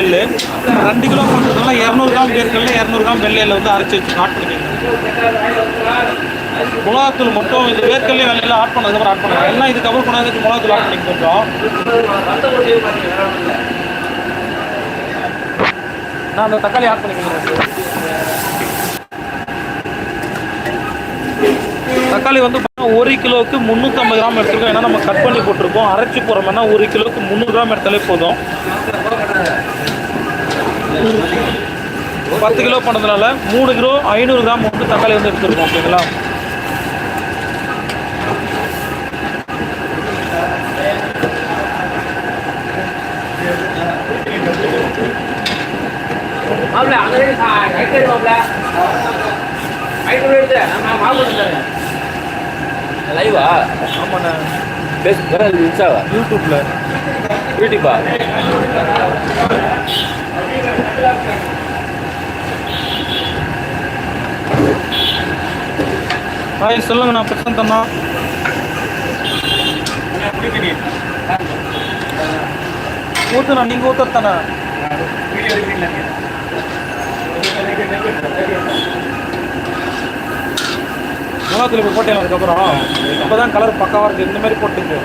எள்ளு ரெண்டு கிலோ பண்ணுறதுனால இரநூறு கிராம் வேர்க்கடல இரநூறு கிராம் வெள்ளை எள்ளு வந்து அரைச்சி வச்சு ஆட் பண்ணிக்கோங்க. மிளகாத்தூள் மட்டும் இந்த வேர்க்கடலையும் வெள்ளையில ஆட் பண்ணதுக்கப்புறம் ஆட் பண்ணுங்க. எல்லாம் இதுக்கப்புறம் கொண்டாந்து மிளகாத்தூள் ஆட் பண்ணிக்க கொஞ்சம் நான் அந்த தக்காளி ஆட் பண்ணிக்கிறேன். தக்காளி வந்து பார்த்தீங்கன்னா ஒரு கிலோவுக்கு முந்நூற்றம்பது கிராம் எடுத்துருக்கோம். ஏன்னா நம்ம கட் பண்ணி போட்டிருக்கோம். அரைச்சி போகிறோம்னா ஒரு கிலோவுக்கு முந்நூறு கிராம் எடுத்தாலே போதும். பத்து கிலோ பண்ணதுனால மூணு கிலோ ஐநூறு கிராம் வந்து தக்காளி வந்து எடுத்துருக்கோம் ஓகேங்களா லைவா ஆமாண்ணே. இன்ஸ்டாவா யூடியூப்பில் யூடியூப்பா ஹாய் சொல்லுங்க நான் பிரசன்ட் அண்ணா. ஊற்றுண்ணா நீங்கள் ஊற்றுத்தானே மிளகாத்தூள் திருப்பி போட்டேன் அதுக்கப்புறம். இப்போ தான் கலர் பக்காவாக இருக்குது இந்த மாதிரி போட்டுங்க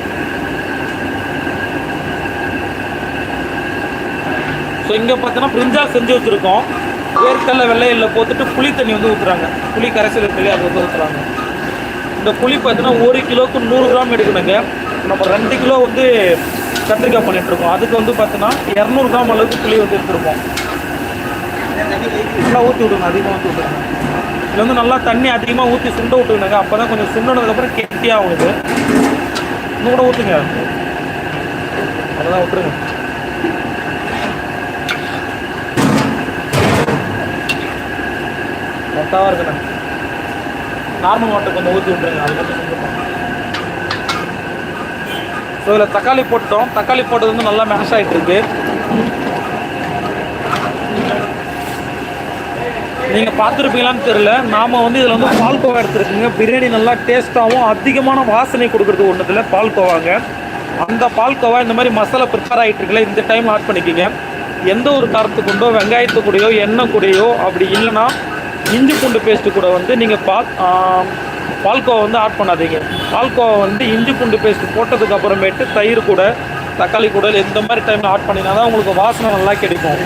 ஸோ இங்கே பார்த்தோன்னா பிரிஞ்சால் செஞ்சு வச்சுருக்கோம். வேர்க்கடலை வெள்ளையில் போட்டுட்டு புளி தண்ணி வந்து ஊற்றுறாங்க புளி கரைசல் இருக்கு இல்லையா அது வந்து ஊற்றுறாங்க இந்த புளி பார்த்தீங்கன்னா ஒரு கிலோவுக்கு நூறு கிராம் எடுக்கணுங்க. நம்ம ரெண்டு கிலோ வந்து கத்திரிக்காய் பண்ணிட்டுருக்கோம் அதுக்கு வந்து பார்த்தீங்கன்னா இரநூறு கிராம் அளவுக்கு புளி வந்து எடுத்துருப்போம் நல்லா ஊற்றி விடுங்க அதிகமாக ஊற்றி விடுங்க. இதில் வந்து நல்லா தண்ணி அதிகமாக ஊற்றி சுண்ட விட்டுக்கணுங்க. அப்போ தான் கொஞ்சம் சுண்டனதுக்கப்புறம் கெட்டியாக ஆகுது இன்னும் கூட ஊற்றுங்க அவ்வளோதான் விட்டுருங்க. கரெக்டாக இருக்குண்ணே நார்மல் வாட்டர் கொஞ்சம் ஊற்றி விட்டுருங்க அது மட்டும் செஞ்சுருக்கோம் ஸோ இதில் தக்காளி போட்டோம் தக்காளி போட்டது வந்து நல்லா மேஷ் ஆகிட்டு இருக்கு. நீங்கள் பார்த்துருப்பீங்களான்னு தெரியல. நாம் வந்து இதில் வந்து பால்கோவா எடுத்துருக்குங்க. பிரியாணி நல்லா டேஸ்ட்டாகவும் அதிகமான வாசனை கொடுக்குறது ஒன்றுத்தில் பால்கோவாங்க அந்த பால்கோவா இந்த மாதிரி மசாலா ப்ரிப்பேர் ஆகிட்டு இருக்குல்ல இந்த டைம் ஆட் பண்ணிக்கோங்க. எந்த ஒரு காரத்துக்குண்டோ வெங்காயத்துக்குடையோ எண்ணெய் கூடையோ அப்படி இல்லைன்னா இஞ்சி பூண்டு பேஸ்ட்டு கூட வந்து நீங்கள் பால் பால்கோவை பால்கோவா வந்து ஆட் பண்ணாதீங்க. பால்கோவை வந்து இஞ்சி பூண்டு பேஸ்ட் போட்டதுக்கு அப்புறமேட்டு தயிர் கூட தக்காளி கூட இந்த மாதிரி டைமில் ஆட் பண்ணினா தான் உங்களுக்கு வாசனை நல்லா கிடைக்கும்.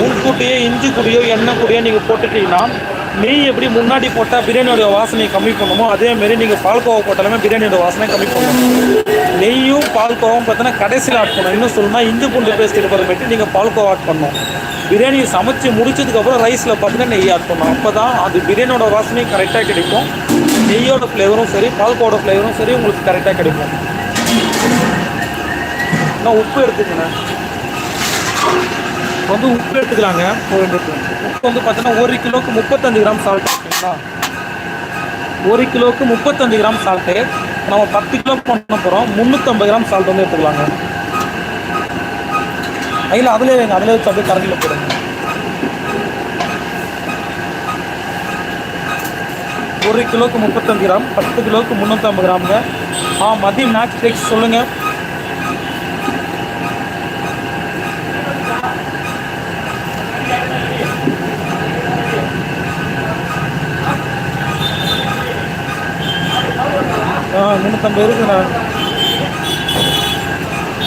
முன்கூட்டியே இஞ்சி கூடியோ எண்ணெய் கூடியோ நீங்கள் போட்டுட்டீங்கன்னா நெய் எப்படி முன்னாடி போட்டால் பிரியாணியோட வாசனையை கம்மி பண்ணுமோ அதே மாதிரி நீங்கள் பால்கோவா போட்டாலுமே பிரியாணியோட வாசனை கம்மி பண்ணணும் நெய்யும் பால்கோவாவும் பார்த்தீங்கன்னா கடைசியில் ஆட் பண்ணணும் இன்னும் சொல்லணும்னா இஞ்சி பூண்டு பேஸ்ட் இருக்கிறமேட்டு நீங்கள் பால்கோவா ஆட் பண்ணணும் பிரியாணி சமைச்சு முடிச்சதுக்கப்புறம் ரைஸில் பார்த்தீங்கன்னா நெய் ஆட் பண்ணணும் அப்போ தான் அது பிரியாணியோட வாசனையும் கரெக்டாக கிடைக்கும். நெய்யோட ஃப்ளேவரும் சரி பால்கோவோட ஃப்ளேவரும் சரி உங்களுக்கு கரெக்டாக கிடைக்கும். நான் உப்பு எடுத்துக்கண்ணே வந்து உப்பு எடுத்துக்கலாங்க. ஒரு ரெண்டு உப்பு வந்து பார்த்தீங்கன்னா ஒரு கிலோவுக்கு முப்பத்தஞ்சு கிராம் சால்ட் ஓகேங்களா ஒரு கிலோவுக்கு முப்பத்தஞ்சு கிராம் சால்ட்டு நம்ம பத்து கிலோ பண்ண போகிறோம் முந்நூற்றம்பது கிராம் சால்ட் வந்து எடுத்துக்கலாங்க. அதில் அதிலே வைங்க. அதிலே வச்சு அப்படியே கரண்டியில் போடுங்க. ஒரு கிலோவுக்கு முப்பத்தஞ்சு கிராம் பத்து கிலோவுக்கு முந்நூற்றம்பது கிராமுங்க. ஆ மதியம் மேக்ஸ் டேக்ஸ் சொல்லுங்கள் ஆ முந்நூற்றம்பது இருக்குண்ணா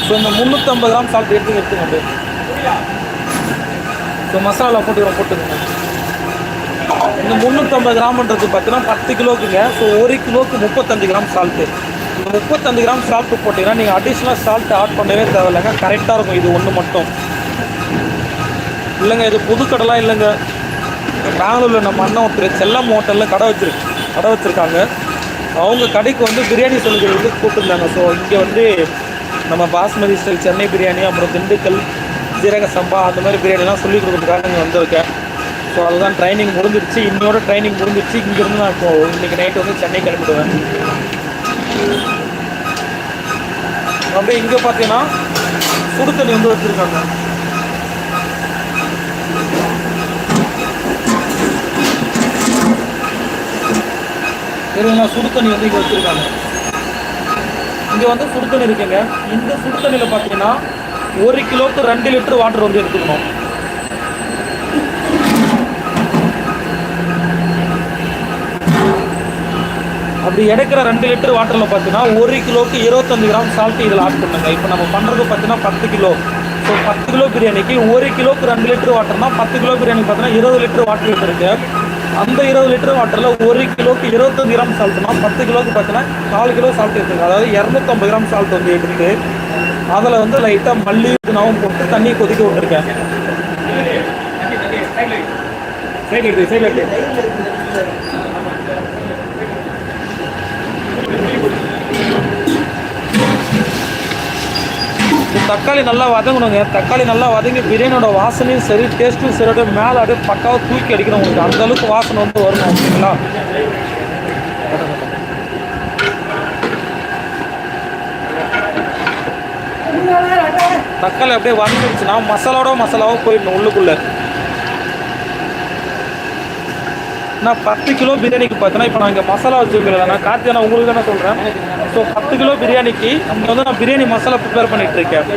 ஸோ இந்த முந்நூற்றம்பது கிராம் சால்ட் எடுத்து எடுத்துங்க அப்படியே. ஸோ மசாலா போட்டுக்கிறோம் போட்டுக்கோங்க இந்த முந்நூற்றம்பது கிராம்ன்றது பார்த்தீங்கன்னா பத்து கிலோக்குங்க. ஸோ ஒரு கிலோக்கு முப்பத்தஞ்சு கிராம் சால்ட்டு இந்த முப்பத்தஞ்சு கிராம் சால்ட்டு போட்டிங்கன்னா நீங்கள் அடிஷ்னலாக சால்ட் ஆட் பண்ணவே தேவையில்லைங்க. கரெக்டாக இருக்கும். இது ஒன்று மட்டும். இல்லைங்க இது புதுக்கடைலாம் இல்லைங்க. பெங்களூரில் நம்ம அண்ணன் ஒருத்தர் செல்லம் ஹோட்டலில் கடை வச்சிருக்கு கடை வச்சுருக்காங்க. அவங்க கடைக்கு வந்து பிரியாணி சொல்லிக்கிறதுக்கு கூப்பிட்டுருந்தாங்க. ஸோ இங்கே வந்து நம்ம பாஸ்மதி ஸ்டைல் சென்னை பிரியாணி அப்புறம் திண்டுக்கல் ஜீரக சம்பா அந்த மாதிரி பிரியாணிலாம் சொல்லி கொடுக்குறதுக்காக இங்கே வந்திருக்கேன் ஸோ அதுதான் ட்ரைனிங் முடிஞ்சிருச்சு. இன்னொரு ட்ரைனிங் முடிஞ்சிருச்சு. இங்கேருந்து நான் இப்போ இன்றைக்கி நைட்டு வந்து சென்னை கிளம்பிடுவேன். அப்படியே இங்கே பார்த்தீங்கன்னா சுடு தண்ணி வந்து வச்சுருக்காங்க. சரிங்களா சுடு தண்ணி வந்து இங்கே வச்சுருக்காங்க. இங்கே வந்து சுடு தண்ணி இருக்குங்க. இந்த சுடுத்தண்ணியில் பார்த்தீங்கன்னா ஒரு கிலோக்கு ரெண்டு லிட்டர் வாட்டர் வந்து எடுத்துக்கணும். அப்படி எடுக்கிற ரெண்டு லிட்டர் வாட்டரில் பார்த்தீங்கன்னா ஒரு கிலோக்கு இருபத்தஞ்சு கிராம் சால்ட் இதில் ஆட் பண்ணுங்க. இப்போ நம்ம பண்ணுறது பார்த்தீங்கன்னா பத்து கிலோ. ஸோ பத்து கிலோ பிரியாணிக்கு ஒரு கிலோக்கு ரெண்டு லிட்டர் வாட்டர்னா பத்து கிலோ பிரியாணி பார்த்தீங்கன்னா இருபது லிட்டர் வாட்டர் இருக்கு. அந்த இருபது லிட்டர் வாட்டரில் ஒரு கிலோக்கு இருபத்தஞ்சு கிராம் சால்ட்னா பத்து கிலோக்கு பார்த்தீங்கன்னா கால் கிலோ சால்ட் எடுத்துங்க அதாவது இரநூத்தம்பது கிராம் சால்ட் வந்து எடுத்து அதில் வந்து லைட்டாக மல்லி புதினாவும் போட்டு தண்ணி கொதிக்க விட்டுருக்கேன். சைடு எடுத்து சைடு எடுத்து தக்காளி நல்லா வதங்கணுங்க. தக்காளி நல்லா வதங்கி பிரியாணியோட வாசனையும் சரி டேஸ்ட்டும் சரி அப்படியே மேலே அப்படியே பக்காவாக தூக்கி அடிக்கணும் உங்களுக்கு. அந்த அளவுக்கு வாசனை வந்து வரணும் ஓகேங்களா? தக்காளி அப்படியே வதங்கிடுச்சுன்னா மசாலாவோட மசாலாவாக போயிடணும் உள்ளுக்குள்ளே. நான் பத்து கிலோ பிரியாணிக்கு பார்த்தேன்னா இப்போ நான் இங்கே மசாலா வச்சுருக்கிறேன். நான் கார்த்தியானா உங்களுக்கு தானே சொல்கிறேன் ஸோ பத்து கிலோ பிரியாணிக்கு இங்கே வந்து நான் பிரியாணி மசாலா ப்ரிப்பேர் பண்ணிட்டு இருக்கேன்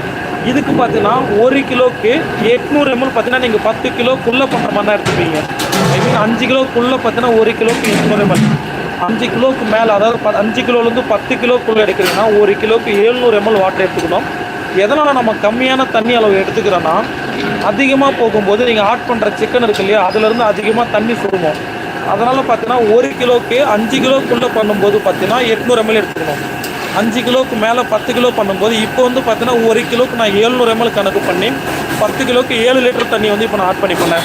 இதுக்கு பார்த்தீங்கன்னா ஒரு கிலோக்கு எட்நூறு எம்எல் பார்த்தீங்கன்னா நீங்கள் பத்து கிலோக்குள்ளே பண்ணுற மாதிரி தான் எடுத்துப்பீங்க. ஐ மீன் அஞ்சு கிலோக்குள்ளே பார்த்தீங்கன்னா ஒரு கிலோக்கு எட்நூறு எம்எல் அஞ்சு கிலோக்கு மேலே அதாவது ப- அஞ்சு கிலோலேருந்து பத்து கிலோக்குள்ளே எடுக்கிறீங்கன்னா ஒரு கிலோக்கு ஏழ்நூறு எம்எல் வாட்டர் எடுத்துக்கணும். எதனால் நம்ம கம்மியான தண்ணி அளவு எடுத்துக்கிறோன்னா அதிகமாக போகும்போது நீங்கள் ஆட் பண்ணுற சிக்கன் இருக்கு இல்லையா அதுலேருந்து அதிகமாக தண்ணி சுருங்கும் அதனால் பார்த்தீங்கன்னா ஒரு கிலோக்கு அஞ்சு கிலோக்குள்ளே பண்ணும்போது பார்த்தீங்கன்னா எட்நூறு எம்எல் எடுத்துக்கணும். அஞ்சு கிலோக்கு மேலே பத்து கிலோ பண்ணும்போது இப்போ வந்து பார்த்தீங்கன்னா ஒரு கிலோக்கு நான் ஏழ்நூறு எம்எல் கணக்கு பண்ணி பத்து கிலோக்கு ஏழு லிட்டர் தண்ணி வந்து இப்போ நான் ஆட் பண்ணி பண்ணேன்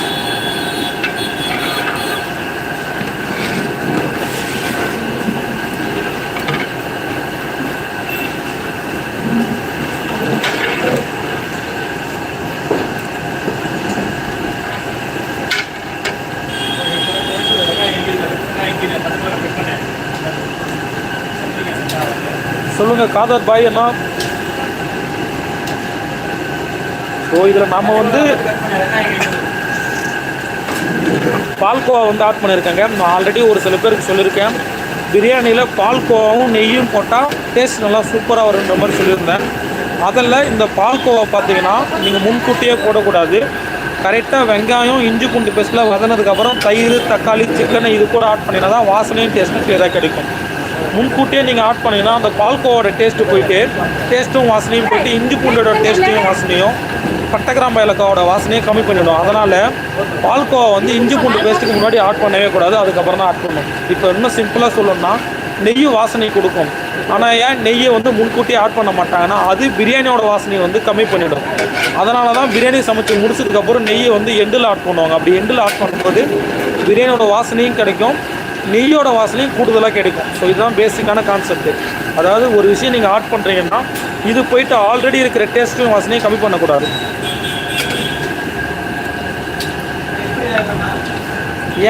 சொல்லுங்கள் காதர் பாய் என்ன ஸோ இதில் நாம் வந்து பால்கோவா வந்து ஆட் பண்ணியிருக்கேங்க. நான் ஆல்ரெடி ஒரு சில பேருக்கு சொல்லியிருக்கேன். பிரியாணியில் பால்கோவாவும் நெய்யும் போட்டால் டேஸ்ட் நல்லா சூப்பராக வருன்ற மாதிரி சொல்லியிருந்தேன். அதில் இந்த பால்கோவா பார்த்தீங்கன்னா நீங்கள் முன்கூட்டியே போடக்கூடாது. கரெக்டாக வெங்காயம் இஞ்சி பூண்டு பேஸ்ட்டில் வதனதுக்கப்புறம் தயிர் தக்காளி சிக்கனை இது கூட ஆட் பண்ணினா தான் வாசனையும் டேஸ்ட்டும் கிளியராக கிடைக்கும். முன்கூட்டியே நீங்கள் ஆட் பண்ணீங்கன்னா அந்த பால்கோவோட டேஸ்ட்டு போயிட்டு டேஸ்ட்டும் வாசனையும் போயிட்டு இஞ்சி பூண்டோட டேஸ்ட்டையும் வாசனையும் பட்டகிராம்ப இலக்காவோட வாசனையும் கம்மி பண்ணிடும் அதனால் பால்கோவா வந்து இஞ்சி பூண்டு பேஸ்ட்டுக்கு முன்னாடி ஆட் பண்ணவே கூடாது. அதுக்கப்புறம் தான் ஆட் பண்ணணும். இப்போ இன்னும் சிம்பிளாக சொல்லணும்னா நெய் வாசனை கொடுக்கும். ஆனால் ஏன் நெய்யை வந்து முன்கூட்டியே ஆட் பண்ண மாட்டாங்கன்னா அது பிரியாணியோட வாசனையை வந்து கம்மி பண்ணிவிடும் அதனால தான் பிரியாணி சமைச்சு முடிச்சதுக்கப்புறம் நெய்யை வந்து எண்டில் ஆட் பண்ணுவாங்க. அப்படி எண்டில் ஆட் பண்ணும்போது பிரியாணியோட வாசனையும் கிடைக்கும். நெய்யோட வாசனையும் கூடுதலாக கிடைக்கும். ஸோ இதுதான் பேசிக்கான கான்செப்ட் அதாவது ஒரு விஷயம் நீங்கள் ஆட் பண்ணுறீங்கன்னா இது போயிட்டு ஆல்ரெடி இருக்கிற டேஸ்ட்டும் வாசனையும் கம்மி பண்ணக்கூடாது.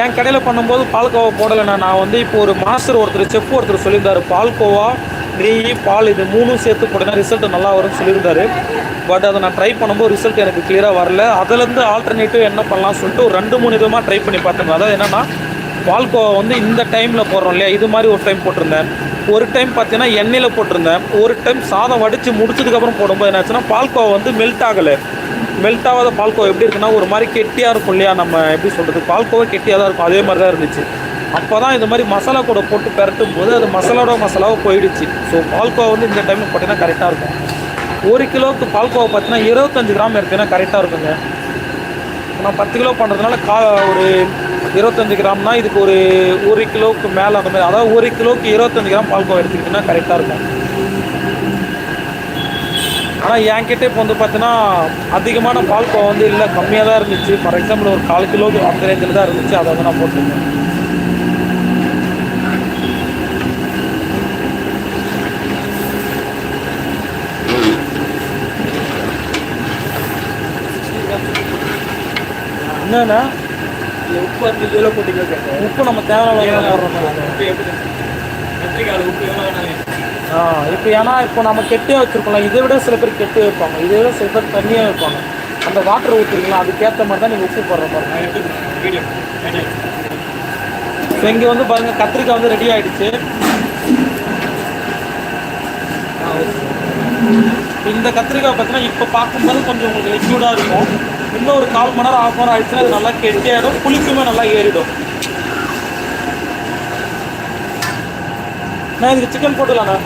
என் கடையில் பண்ணும்போது பால்கோவா போடலைண்ணா. நான் வந்து இப்போ ஒரு மாஸ்டர் ஒருத்தர் செஃப் ஒருத்தர் சொல்லியிருந்தாரு பால்கோவா நெய் பால் இது மூணும் சேர்த்து போட்டேன்னா ரிசல்ட் நல்லா வரும்னு சொல்லியிருந்தாரு. பட் அதை நான் ட்ரை பண்ணும்போது ரிசல்ட் எனக்கு கிளியராக வரல. அதுலேருந்து ஆல்டர்னேட்டிவ் என்ன பண்ணலாம்னு சொல்லிட்டு ஒரு ரெண்டு மூணு விதமாக ட்ரை பண்ணி பார்த்தேன் அதாவது என்னென்னா பால்கோவா வந்து இந்த டைமில் போடுறோம் இல்லையா? இது மாதிரி ஒரு டைம் போட்டிருந்தேன். ஒரு டைம் பார்த்தீங்கன்னா எண்ணெயில் போட்டிருந்தேன். ஒரு டைம் சாதம் வடித்து முடிச்சதுக்கப்புறம் போடும்போது என்னாச்சுன்னா பால்கோவா வந்து மெல்ட் ஆகலை. மெல்ட் ஆகாத பால்கோவா எப்படி இருக்குன்னா ஒரு மாதிரி கெட்டியாக இருக்கும் இல்லையா? நம்ம எப்படி சொல்கிறது பால்கோவா கெட்டியாக தான் இருக்கும். அதே மாதிரி தான் இருந்துச்சு. அப்போ தான் இந்த மாதிரி மசாலா கூட போட்டு பரட்டும் போது அது மசாலாவோட மசாலாவாக போயிடுச்சு. ஸோ பால்கோவா வந்து இந்த டைமில் போட்டிங்கன்னா கரெக்டாக இருக்கும். ஒரு கிலோவுக்கு பால்கோவா பார்த்தீங்கன்னா இருபத்தஞ்சு கிராம் எடுத்தீங்கன்னா கரெக்டாக இருக்குங்க. நான் பத்து கிலோ பண்ணுறதுனால கா ஒரு இருபத்தஞ்சி கிராம்னா இதுக்கு ஒரு ஒரு கிலோவுக்கு மேலே அந்த மாதிரி அதாவது ஒரு கிலோவுக்கு இருபத்தஞ்சி கிராம் பால்கோவா எடுத்துக்கிட்டிங்கன்னா கரெக்டாக இருக்கும். ஆனால் என்கிட்ட இப்போ வந்து பார்த்தீங்கன்னா அதிகமான பால்கோவா வந்து இல்லை கம்மியாக தான் இருந்துச்சு. ஃபார் எக்ஸாம்பிள் ஒரு கால் கிலோக்கு அந்த ரேஞ்சில் தான் இருந்துச்சு. அதை வந்து நான் போட்டிருந்தேன். என்னன்னா உப்பு அஞ்சு கிலோ போட்டிங்களோ உப்பு நம்ம தேவையான எப்படி கத்திரிக்காயில் உப்பு எவ்வளோ வேணாலும் ஆ இப்போ ஏன்னா இப்போ நம்ம கெட்டே வச்சுருக்கோம்ல இதை விட சில பேர் கெட்டே வைப்பாங்க இதை விட சில பேர் தண்ணியாக வைப்பாங்க அந்த வாட்டர் ஊற்றுறீங்களா அதுக்கேற்ற மாதிரி தான் நீங்கள் உப்பு போடுற பாருங்க வீடியோ ஸோ இங்கே வந்து பாருங்கள் கத்திரிக்காய் வந்து ரெடி ஆகிடுச்சு இந்த கத்திரிக்காய் பார்த்தீங்கன்னா இப்போ பார்க்கும்போது கொஞ்சம் உங்களுக்கு லிக்யூடாக இருக்கும். இன்னும் ஒரு கால் மணி நேரம் ஆஃப் அன் ஆயிடுச்சுன்னா அது நல்லா கெட்டியாயிடும் புளிக்குமே நல்லா ஏறிடும். நான் இதுக்கு சிக்கன் போட்டுலாண்ணா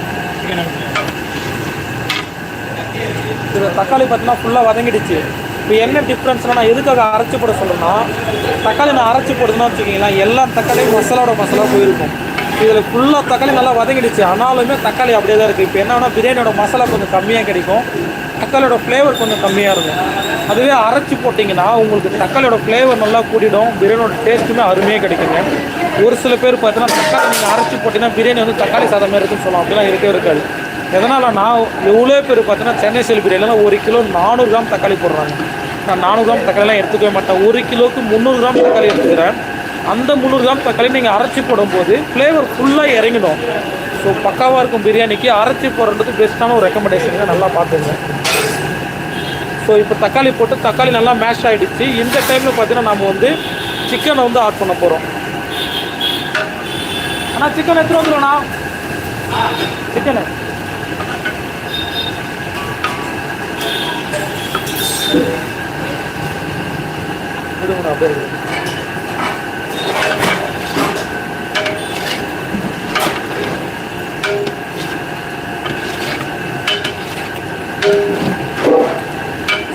தக்காளி பார்த்தீங்கன்னா ஃபுல்லாக வதங்கிடுச்சு. இப்போ என்ன டிஃப்ரென்ஸ்னா நான் எதுக்காக அரைச்சி போட சொல்லுன்னா தக்காளி நான் அரைச்சி போடுதுன்னா வச்சுக்கிங்களேன் எல்லா தக்காளியும் மசாலாவோட மசாலா போயிருக்கும். இதில் ஃபுல்லாக தக்காளி நல்லா வதங்கிடுச்சு. ஆனாலுமே தக்காளி அப்படியே தான் இருக்குது இப்போ என்னன்னா பிரியாணியோட மசாலா கொஞ்சம் கம்மியாக கிடைக்கும். தக்காளியோட ஃப்ளேவர் கொஞ்சம் கம்மியாக இருக்கும். அதுவே அரைச்சி போட்டிங்கன்னா உங்களுக்கு தக்காளியோட ஃப்ளேவர் நல்லா கூடிடும். பிரியாணியோட டேஸ்ட்டுமே அருமையாக கிடைக்குங்க. ஒரு சில பேர் பார்த்தீங்கன்னா தக்காளி நீங்கள் அரைச்சி போட்டிங்கன்னா பிரியாணி வந்து தக்காளி சாதம் மாதிரி இருக்குன்னு சொல்லலாம் அப்படிலாம் இருக்கவே இருக்காது. எதனால் நான் எவ்வளோ பேர் பார்த்தீங்கன்னா சென்னை செல் பிரியாணிலாம் ஒரு கிலோ நானூறு கிராம் தக்காளி போடுறாங்க. நான் நானூறு கிராம் தக்காளிலாம் எடுத்துக்கவே மாட்டேன். ஒரு கிலோவுக்கு முந்நூறு கிராம் தக்காளி எடுத்துக்கிறேன். அந்த முந்நூறு கிராம் தக்காளி நீங்கள் அரைச்சி போடும்போது ஃப்ளேவர் ஃபுல்லாக இறங்கிடும். ஸோ பக்காவாக இருக்கும் பிரியாணிக்கு அரைச்சி போடுறதுக்கு பெஸ்ட்டான ஒரு ரெக்கமெண்டேஷன் நல்லா பார்த்துங்க ஸோ இப்போ தக்காளி போட்டு தக்காளி நல்லா மேஷ் ஆகிடுச்சு இந்த டைமில் பார்த்தீங்கன்னா நம்ம வந்து சிக்கனை வந்து ஆட் பண்ண போகிறோம் அண்ணா சிக்கன் எடுத்துகிட்டு வந்துடும்ண்ணா சிக்கனு விடுங்கண்ணா அப்படியே விடுங்க.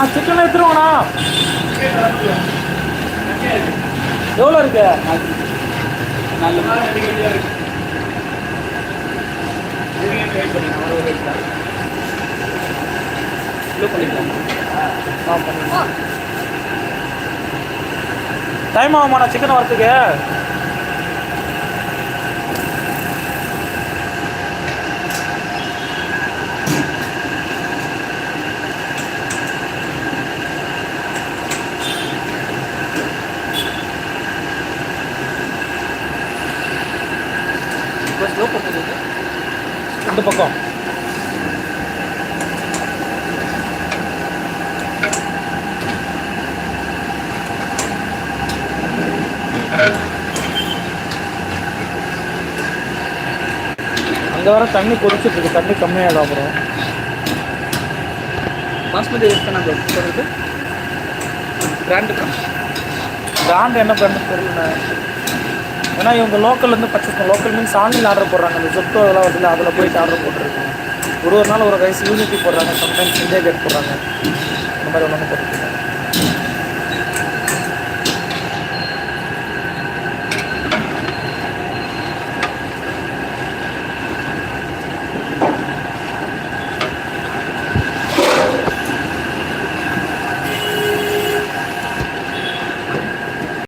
ஆ சிக்கன் எடுத்துருவோண்ணா எவ்வளோ இருக்கு? டைம் ஆகுமாண்ணா சிக்கன் வரத்துக்கு இந்த பக்கம் அங்கே வர தண்ணி கொதிச்சிட்டு இருக்கு. தண்ணி கம்மியாகிடும் அப்புறம். பாஸ்மதி எத்தனை சொல்றது? பிராண்டு பிராண்ட் என்ன பிராண்ட் தெரியல. ஏன்னா இவங்க லோக்கல்லேருந்து purchase local means online order போடுறாங்க. அந்த ஜெப்டோ இதெல்லாம் வருதுல அதில் போயிட்டு ஆர்டர் போட்டுருக்காங்க. ஒரு ஒரு நாள் ஒரு ரைஸ் யூனிட்டி போடுறாங்க. சம்டைம்ஸ் இந்தியா கேட் போடுறாங்க. இந்த மாதிரி ஒன்று போட்டுருக்கு